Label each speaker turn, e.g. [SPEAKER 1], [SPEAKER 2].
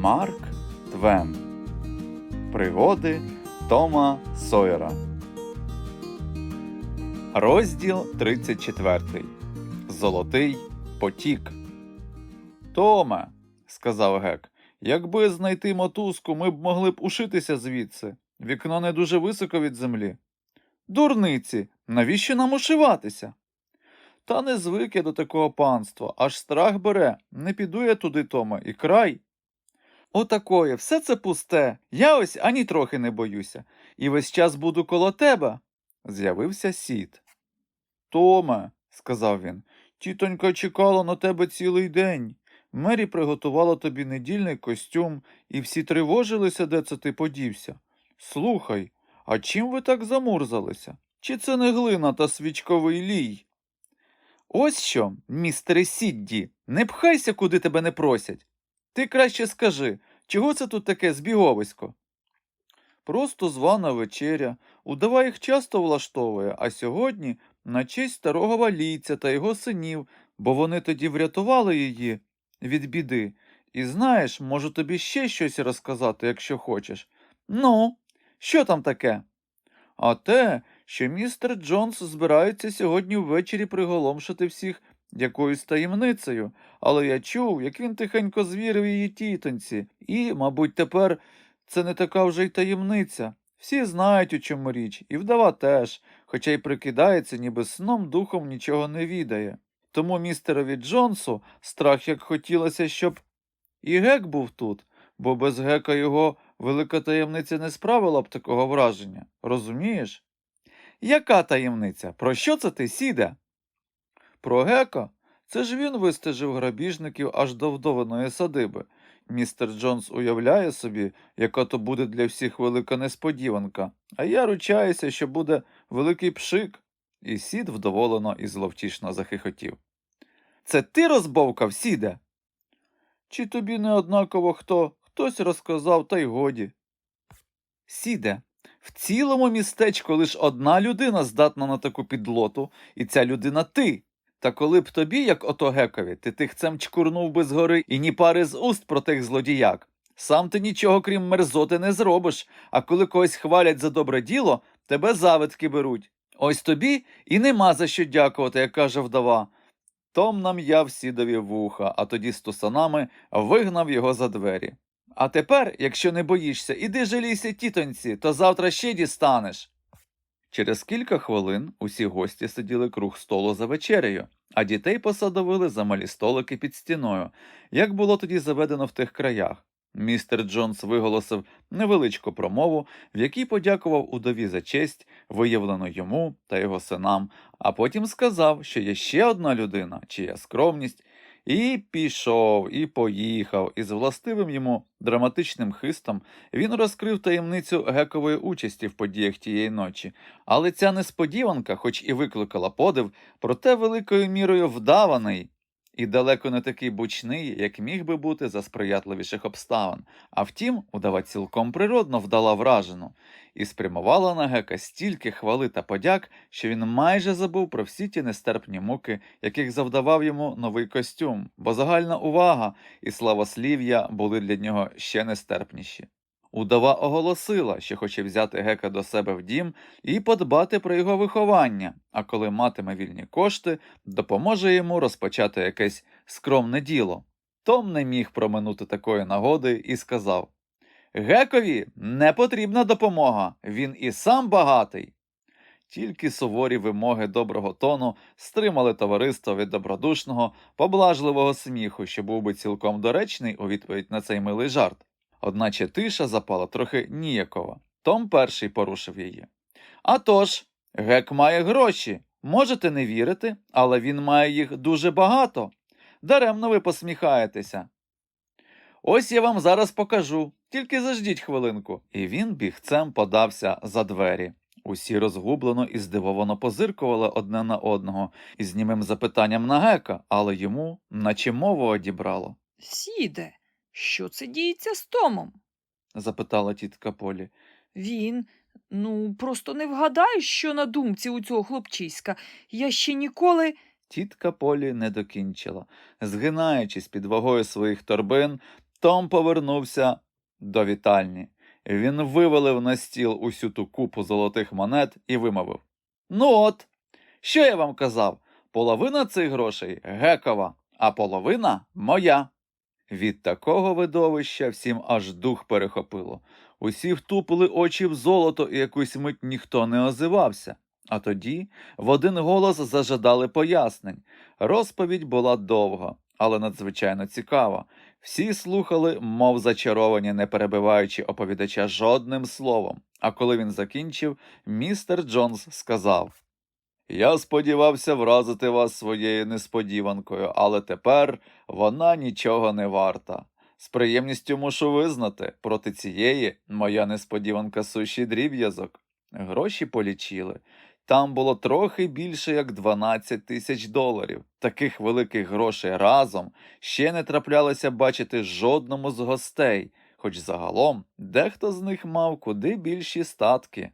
[SPEAKER 1] Марк Твен. Пригоди Тома Сойера. Розділ 34. Золотий потік. Томе, сказав гек, якби знайти мотузку, ми б могли б ушитися звідси. Вікно не дуже високо від землі. Дурниці, навіщо нам ушиватися? Та не звик я до такого панства, аж страх бере. Не піду я туди, Томе, і край. Отакоє, все це пусте. Я ось ані трохи не боюся. І весь час буду коло тебе. З'явився сід. Томе, сказав він, тітонька чекала на тебе цілий день. Мері приготувала тобі недільний костюм, і всі тривожилися, де це ти подівся. Слухай, а чим ви так замурзалися? Чи це не глина та свічковий лій? Ось що, містере Сідді, не пхайся, куди тебе не просять. Ти краще скажи, чого це тут таке збіговисько? Просто звана вечеря. Удава їх часто влаштовує, а сьогодні на честь старого валійця та його синів, бо вони тоді врятували її від біди. І знаєш, можу тобі ще щось розказати, якщо хочеш. Ну, що там таке? А те, що містер Джонс збирається сьогодні ввечері приголомшити всіх якоюсь таємницею, але я чув, як він тихенько звірив її тітоньці, і, мабуть, тепер це не така вже й таємниця. Всі знають, у чому річ, і вдова теж, хоча й прикидається, ніби сном духом нічого не відає. Тому містерові Джонсу страх як хотілося, щоб і гек був тут, бо без гека його велика таємниця не справила б такого враження. Розумієш? Яка таємниця? Про що це ти, сіде? Про гека? Це ж він вистежив грабіжників аж до вдовиної садиби. Містер Джонс уявляє собі, яка то буде для всіх велика несподіванка, а я ручаюся, що буде великий пшик. І сід вдоволено і зловтішно захихотів. Це ти розбовкав, сіде? Чи тобі не однаково хто? Хтось розказав, та й годі. Сіде, в цілому містечку лиш одна людина здатна на таку підлоту, і ця людина ти. Та коли б тобі, як ото гекові, ти тихцем чкурнув би згори і ні пари з уст про тих злодіяк. Сам ти нічого крім мерзоти не зробиш, а коли когось хвалять за добре діло, тебе завидки беруть. Ось тобі і нема за що дякувати, як каже вдова. Том нам'яв сідові вуха, а тоді з тусанами вигнав його за двері. А тепер, якщо не боїшся, іди жалійся тітоньці, то завтра ще дістанеш. Через кілька хвилин усі гості сиділи круг столу за вечерею, а дітей посадовили за малі столики під стіною, як було тоді заведено в тих краях. Містер Джонс виголосив невеличку промову, в якій подякував удові за честь, виявлену йому та його синам, а потім сказав, що є ще одна людина, чия скромність, і пішов, і поїхав, і з властивим йому драматичним хистом він розкрив таємницю гекової участі в подіях тієї ночі. Але ця несподіванка, хоч і викликала подив, проте великою мірою вдаваний. І далеко не такий бучний, як міг би бути за сприятливіших обставин. А втім, удава цілком природно вдала вражену, і спрямувала на гека стільки хвали та подяк, що він майже забув про всі ті нестерпні муки, яких завдавав йому новий костюм, бо загальна увага і славослів'я були для нього ще нестерпніші. Удава оголосила, що хоче взяти гека до себе в дім і подбати про його виховання, а коли матиме вільні кошти, допоможе йому розпочати якесь скромне діло. Том не міг проминути такої нагоди і сказав Гекові не потрібна допомога, він і сам багатий. Тільки суворі вимоги доброго тону стримали товариство від добродушного, поблажливого сміху, що був би цілком доречний у відповідь на цей милий жарт. Одначе тиша запала трохи ніякова. Том перший порушив її. А тож, гек має гроші. Можете не вірити, але він має їх дуже багато. Даремно ви посміхаєтеся. Ось я вам зараз покажу, тільки заждіть хвилинку. І він бігцем подався за двері. Усі розгублено і здивовано позиркували одне на одного із німим запитанням на гека, але йому наче мову одібрало.
[SPEAKER 2] Сіде, що це діється з Томом?
[SPEAKER 1] запитала тітка Полі.
[SPEAKER 2] Він, ну, просто не вгадаєш, що на думці у цього хлопчиська. Я ще ніколи.
[SPEAKER 1] Тітка Полі не докінчила. Згинаючись під вагою своїх торбин, Том повернувся до вітальні. Він вивалив на стіл усю ту купу золотих монет і вимовив: Ну от, що я вам казав? Половина цих грошей гекова, а половина моя. Від такого видовища всім аж дух перехопило. Усі втупили очі в золото, і якусь мить ніхто не озивався. А тоді в один голос зажадали пояснень. Розповідь була довга, але надзвичайно цікава. Всі слухали, мов зачаровані, не перебиваючи оповідача жодним словом. А коли він закінчив, містер Джонс сказав: Я сподівався вразити вас своєю несподіванкою, але тепер вона нічого не варта. З приємністю мушу визнати, проти цієї моя несподіванка сущий дріб'язок. Гроші полічили. Там було трохи більше як 12 тисяч доларів. Таких великих грошей разом ще не траплялося бачити жодному з гостей, хоч загалом дехто з них мав куди більші статки.